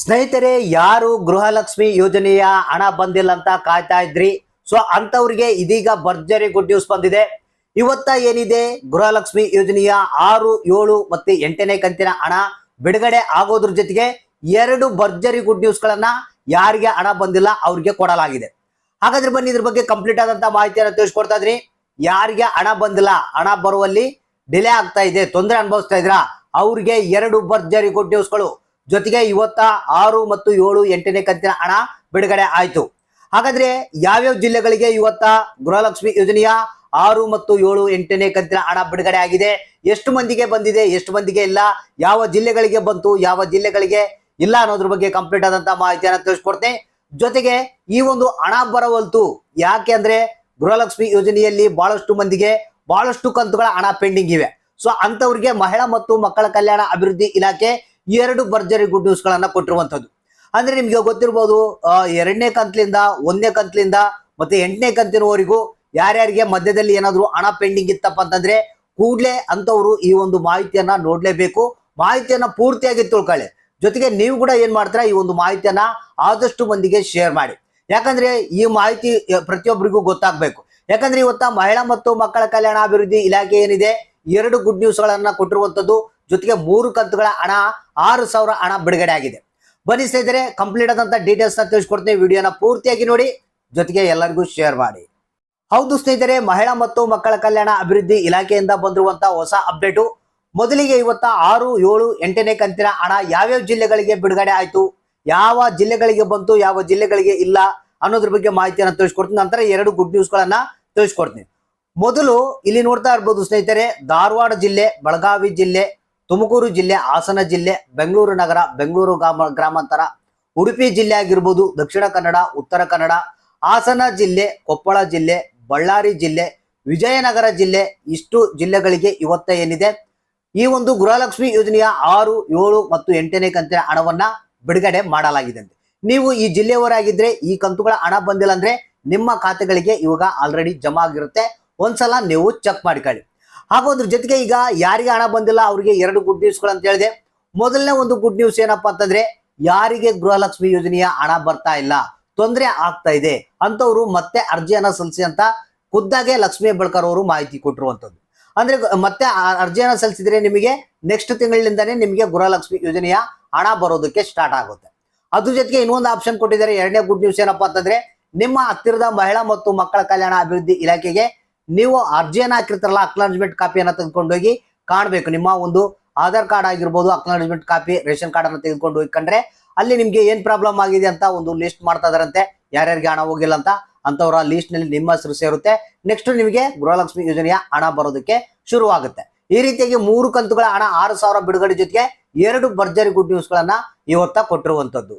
ಸ್ನೇಹಿತರೆ, ಯಾರು ಗೃಹಲಕ್ಷ್ಮಿ ಯೋಜನೆಯ ಹಣ ಬಂದಿಲ್ಲ ಅಂತ ಕಾಯ್ತಾ ಇದ್ರಿ? ಸೊ ಅಂತವ್ರಿಗೆ ಇದೀಗ ಭರ್ಜರಿ ಗುಡ್ ನ್ಯೂಸ್ ಬಂದಿದೆ. ಇವತ್ತ ಏನಿದೆ? ಗೃಹಲಕ್ಷ್ಮಿ ಯೋಜನೆಯ ಆರು, ಏಳು ಮತ್ತೆ ಎಂಟನೇ ಕಂತಿನ ಹಣ ಬಿಡುಗಡೆ ಆಗೋದ್ರ ಜೊತೆಗೆ ಎರಡು ಭರ್ಜರಿ ಗುಡ್ ನ್ಯೂಸ್ ಗಳನ್ನ ಯಾರಿಗೆ ಹಣ ಬಂದಿಲ್ಲ ಅವ್ರಿಗೆ ಕೊಡಲಾಗಿದೆ. ಹಾಗಾದ್ರೆ ಬನ್ನಿ ಇದ್ರ ಬಗ್ಗೆ ಕಂಪ್ಲೀಟ್ ಆದಂತ ಮಾಹಿತಿಯನ್ನು ತಿಳಿಸ್ಕೊಡ್ತಾ ಇದ್ರಿ. ಯಾರಿಗೆ ಹಣ ಬಂದಿಲ್ಲ, ಹಣ ಬರುವಲ್ಲಿ ಡಿಲೇ ಆಗ್ತಾ ಇದೆ, ತೊಂದರೆ ಅನುಭವಿಸ್ತಾ ಇದ್ರ ಅವ್ರಿಗೆ ಎರಡು ಭರ್ಜರಿ ಗುಡ್ ನ್ಯೂಸ್ಗಳು ಜೊತೆಗೆ ಇವತ್ತ ಆರು ಮತ್ತು ಏಳು ಎಂಟನೇ ಕಂತಿನ ಹಣ ಬಿಡುಗಡೆ ಆಯಿತು. ಹಾಗಾದ್ರೆ ಯಾವ್ಯಾವ ಜಿಲ್ಲೆಗಳಿಗೆ ಇವತ್ತ ಗೃಹಲಕ್ಷ್ಮಿ ಯೋಜನೆಯ ಆರು ಮತ್ತು ಏಳು ಎಂಟನೇ ಕಂತಿನ ಹಣ ಬಿಡುಗಡೆ ಆಗಿದೆ? ಎಷ್ಟು ಮಂದಿಗೆ ಬಂದಿದೆ, ಎಷ್ಟು ಮಂದಿಗೆ ಇಲ್ಲ, ಯಾವ ಜಿಲ್ಲೆಗಳಿಗೆ ಬಂತು, ಯಾವ ಜಿಲ್ಲೆಗಳಿಗೆ ಇಲ್ಲ ಅನ್ನೋದ್ರ ಬಗ್ಗೆ ಕಂಪ್ಲೀಟ್ ಆದಂತ ಮಾಹಿತಿಯನ್ನು ತಿಳಿಸ್ಕೊಡ್ತೇನೆ ಜೊತೆಗೆ ಈ ಒಂದು ಹಣ ಬರವಲ್ತು ಯಾಕೆ ಅಂದ್ರೆ ಗೃಹಲಕ್ಷ್ಮಿ ಯೋಜನೆಯಲ್ಲಿ ಬಹಳಷ್ಟು ಮಂದಿಗೆ ಬಹಳಷ್ಟು ಕಂತುಗಳ ಹಣ ಪೆಂಡಿಂಗ್ ಇವೆ. ಸೊ ಅಂತವ್ರಿಗೆ ಮಹಿಳಾ ಮತ್ತು ಮಕ್ಕಳ ಕಲ್ಯಾಣ ಅಭಿವೃದ್ಧಿ ಇಲಾಖೆ ಎರಡು ಭರ್ಜರಿ ಗುಡ್ ನ್ಯೂಸ್ ಗಳನ್ನ ಕೊಟ್ಟಿರುವಂತದ್ದು ಅಂದ್ರೆ ನಿಮ್ಗೆ ಗೊತ್ತಿರ್ಬೋದು ಎರಡನೇ ಕಂತ್ಲಿಂದ ಒಂದನೇ ಕಂತ್ಲಿಂದ ಮತ್ತೆ ಎಂಟನೇ ಕಂತಿನವರೆಗೂ ಯಾರ್ಯಾರಿಗೆ ಮಧ್ಯದಲ್ಲಿ ಏನಾದ್ರು ಹಣ ಪೆಂಡಿಂಗ್ ಇತ್ತಪ್ಪ ಅಂತಂದ್ರೆ ಕೂಡಲೇ ಅಂತವ್ರು ಈ ಒಂದು ಮಾಹಿತಿಯನ್ನ ನೋಡ್ಲೇಬೇಕು. ಮಾಹಿತಿಯನ್ನ ಪೂರ್ತಿಯಾಗಿ ತಿಳ್ಕೊಳ್ಳಿ. ಜೊತೆಗೆ ನೀವು ಕೂಡ ಏನ್ ಮಾಡ್ತೀರಾ, ಈ ಒಂದು ಮಾಹಿತಿಯನ್ನ ಆದಷ್ಟು ಮಂದಿಗೆ ಶೇರ್ ಮಾಡಿ. ಯಾಕಂದ್ರೆ ಈ ಮಾಹಿತಿ ಪ್ರತಿಯೊಬ್ಬರಿಗೂ ಗೊತ್ತಾಗ್ಬೇಕು. ಯಾಕಂದ್ರೆ ಇವತ್ತ ಮಹಿಳಾ ಮತ್ತು ಮಕ್ಕಳ ಕಲ್ಯಾಣ ಅಭಿವೃದ್ಧಿ ಇಲಾಖೆ ಏನಿದೆ, ಎರಡು ಗುಡ್ ನ್ಯೂಸ್ ಗಳನ್ನ ಕೊಟ್ಟಿರುವಂತದ್ದು ಜೊತೆಗೆ ಮೂರು ಕಂತುಗಳ ಹಣ, ಆರು ಸಾವಿರ ಹಣ ಬಿಡುಗಡೆ ಆಗಿದೆ. ಬನ್ನಿ ಸ್ನೇಹಿತರೆ ಕಂಪ್ಲೀಟ್ ಆದಂತ ಡೀಟೇಲ್ಸ್ನ ತಿಳಿಸ್ಕೊಡ್ತೀನಿ. ವಿಡಿಯೋನ ಪೂರ್ತಿಯಾಗಿ ನೋಡಿ. ಜೊತೆಗೆ ಎಲ್ಲರಿಗೂ ಶೇರ್ ಮಾಡಿ. ಹೌದು ಸ್ನೇಹಿತರೆ, ಮಹಿಳಾ ಮತ್ತು ಮಕ್ಕಳ ಕಲ್ಯಾಣ ಅಭಿವೃದ್ಧಿ ಇಲಾಖೆಯಿಂದ ಬಂದಿರುವಂತಹ ಹೊಸ ಅಪ್ಡೇಟು ಮೊದಲಿಗೆ ಇವತ್ತ ಆರು, ಏಳು, ಎಂಟನೇ ಕಂತಿನ ಹಣ ಯಾವ್ಯಾವ ಜಿಲ್ಲೆಗಳಿಗೆ ಬಿಡುಗಡೆ ಆಯ್ತು? ಯಾವ ಜಿಲ್ಲೆಗಳಿಗೆ ಬಂತು, ಯಾವ ಜಿಲ್ಲೆಗಳಿಗೆ ಇಲ್ಲ ಅನ್ನೋದ್ರ ಬಗ್ಗೆ ಮಾಹಿತಿಯನ್ನು ತಿಳಿಸ್ಕೊಡ್ತೀನಿ. ನಂತರ ಎರಡು ಗುಡ್ ನ್ಯೂಸ್ ಗಳನ್ನ ತಿಳಿಸ್ಕೊಡ್ತೀನಿ. ಮೊದಲು ಇಲ್ಲಿ ನೋಡ್ತಾ ಇರ್ಬೋದು ಸ್ನೇಹಿತರೆ, ಧಾರವಾಡ ಜಿಲ್ಲೆ, ಬೆಳಗಾವಿ ಜಿಲ್ಲೆ ತುಮಕೂರು ಜಿಲ್ಲೆ, ಹಾಸನ ಜಿಲ್ಲೆ, ಬೆಂಗಳೂರು ನಗರ, ಬೆಂಗಳೂರು ಗ್ರಾಮ, ಗ್ರಾಮಾಂತರ. ಉಡುಪಿ ಜಿಲ್ಲೆ ಆಗಿರ್ಬೋದು ದಕ್ಷಿಣ ಕನ್ನಡ, ಉತ್ತರ ಕನ್ನಡ, ಹಾಸನ ಜಿಲ್ಲೆ, ಕೊಪ್ಪಳ ಜಿಲ್ಲೆ, ಬಳ್ಳಾರಿ ಜಿಲ್ಲೆ, ವಿಜಯನಗರ ಜಿಲ್ಲೆ, ಇಷ್ಟು ಜಿಲ್ಲೆಗಳಿಗೆ ಇವತ್ತ ಏನಿದೆ? ಈ ಒಂದು ಗೃಹಲಕ್ಷ್ಮಿ ಯೋಜನೆಯ ಆರು, ಏಳು ಮತ್ತು ಎಂಟನೇ ಕಂತಿನ ಹಣವನ್ನ ಬಿಡುಗಡೆ ಮಾಡಲಾಗಿದೆ ನೀವು ಈ ಜಿಲ್ಲೆಯವರಾಗಿದ್ರೆ ಈ ಕಂತುಗಳ ಹಣ ಬಂದಿಲ್ಲ ಅಂದ್ರೆ ನಿಮ್ಮ ಖಾತೆಗಳಿಗೆ ಇವಾಗ ಆಲ್ರೆಡಿ ಜಮಾ ಆಗಿರುತ್ತೆ. ಒಂದ್ಸಲ ನೀವು ಚೆಕ್ ಮಾಡ್ಕೊಳ್ಳಿ ಹಾಗೂ ಅದ್ರ ಜೊತೆಗೆ ಈಗ ಯಾರಿಗೆ ಹಣ ಬಂದಿಲ್ಲ, ಅವರಿಗೆ ಎರಡು ಗುಡ್ ನ್ಯೂಸ್ಗಳು ಅಂತ ಹೇಳಿದೆ. ಮೊದಲನೇ ಒಂದು ಗುಡ್ ನ್ಯೂಸ್ ಏನಪ್ಪಾ ಅಂತಂದ್ರೆ, ಯಾರಿಗೆ ಗೃಹಲಕ್ಷ್ಮಿ ಯೋಜನೆಯ ಹಣ ಬರ್ತಾ ಇಲ್ಲ, ತೊಂದರೆ ಆಗ್ತಾ ಇದೆ ಅಂತವ್ರು ಮತ್ತೆ ಅರ್ಜಿಯನ್ನ ಸಲ್ಲಿಸಿ ಅಂತ ಖುದ್ದಾಗೆ ಲಕ್ಷ್ಮಿ ಹೆಬ್ಬಳ್ಕರ್ ಅವರು ಮಾಹಿತಿ ಕೊಟ್ಟಿರುವಂತದ್ದು. ಅಂದ್ರೆ ಮತ್ತೆ ಅರ್ಜಿಯನ್ನ ಸಲ್ಲಿಸಿದ್ರೆ ನಿಮಗೆ ನೆಕ್ಸ್ಟ್ ತಿಂಗಳಿಂದಾನೇ ನಿಮಗೆ ಗೃಹಲಕ್ಷ್ಮಿ ಯೋಜನೆಯ ಹಣ ಬರೋದಕ್ಕೆ ಸ್ಟಾರ್ಟ್ ಆಗುತ್ತೆ. ಅದ್ರ ಜೊತೆಗೆ ಇನ್ನೊಂದು ಆಪ್ಷನ್ ಕೊಟ್ಟಿದ್ದಾರೆ, ಎರಡನೇ ಗುಡ್ ನ್ಯೂಸ್ ಏನಪ್ಪಾ ಅಂತಂದ್ರೆ, ನಿಮ್ಮ ಹತ್ತಿರದ ಮಹಿಳಾ ಮತ್ತು ಮಕ್ಕಳ ಕಲ್ಯಾಣ ಅಭಿವೃದ್ಧಿ ಇಲಾಖೆಗೆ ನೀವು ಅರ್ಜಿಯನ್ನ ಹಾಕಿರ್ತಾರಲ್ಲ ಅಕ್ನಾಲಜ್ಮೆಂಟ್ ಕಾಪಿಯನ್ನ ತೆಗೆದುಕೊಂಡೋಗಿ ಕಾಣಬೇಕು. ನಿಮ್ಮ ಒಂದು ಆಧಾರ್ ಕಾರ್ಡ್ ಆಗಿರ್ಬೋದು ಅಕ್ನಾಲಜ್ಮೆಂಟ್ ಕಾಪಿ ರೇಷನ್ ಕಾರ್ಡ್ ಅನ್ನು ತೆಗೆದುಕೊಂಡು ಹೋಗಿ ಕಂಡ್ರೆ ಅಲ್ಲಿ ನಿಮ್ಗೆ ಏನ್ ಪ್ರಾಬ್ಲಮ್ ಆಗಿದೆ ಅಂತ ಒಂದು ಲಿಸ್ಟ್ ಮಾಡ್ತಾ ಇದಾರಂತೆ ಯಾರ್ಯಾರಿಗೆ ಹಣ ಹೋಗಿಲ್ಲ ಅಂತ ಅಂತವ್ರ ಲಿಸ್ಟ್ನಲ್ಲಿ ನಿಮ್ಮ ಹೆಸರು ಸೇರುತ್ತೆ. ನೆಕ್ಸ್ಟ್ ನಿಮಗೆ ಗೃಹಲಕ್ಷ್ಮಿ ಯೋಜನೆಯ ಹಣ ಬರೋದಕ್ಕೆ ಶುರುವಾಗುತ್ತೆ. ಈ ರೀತಿಯಾಗಿ ಮೂರು ಕಂತುಗಳ ಹಣ ಆರು ಸಾವಿರ ಬಿಡುಗಡೆ ಜೊತೆಗೆ ಎರಡು ಭರ್ಜರಿ ಗುಡ್ ನ್ಯೂಸ್ ಗಳನ್ನ ಇವತ್ತ ಕೊಟ್ಟಿರುವಂತದ್ದು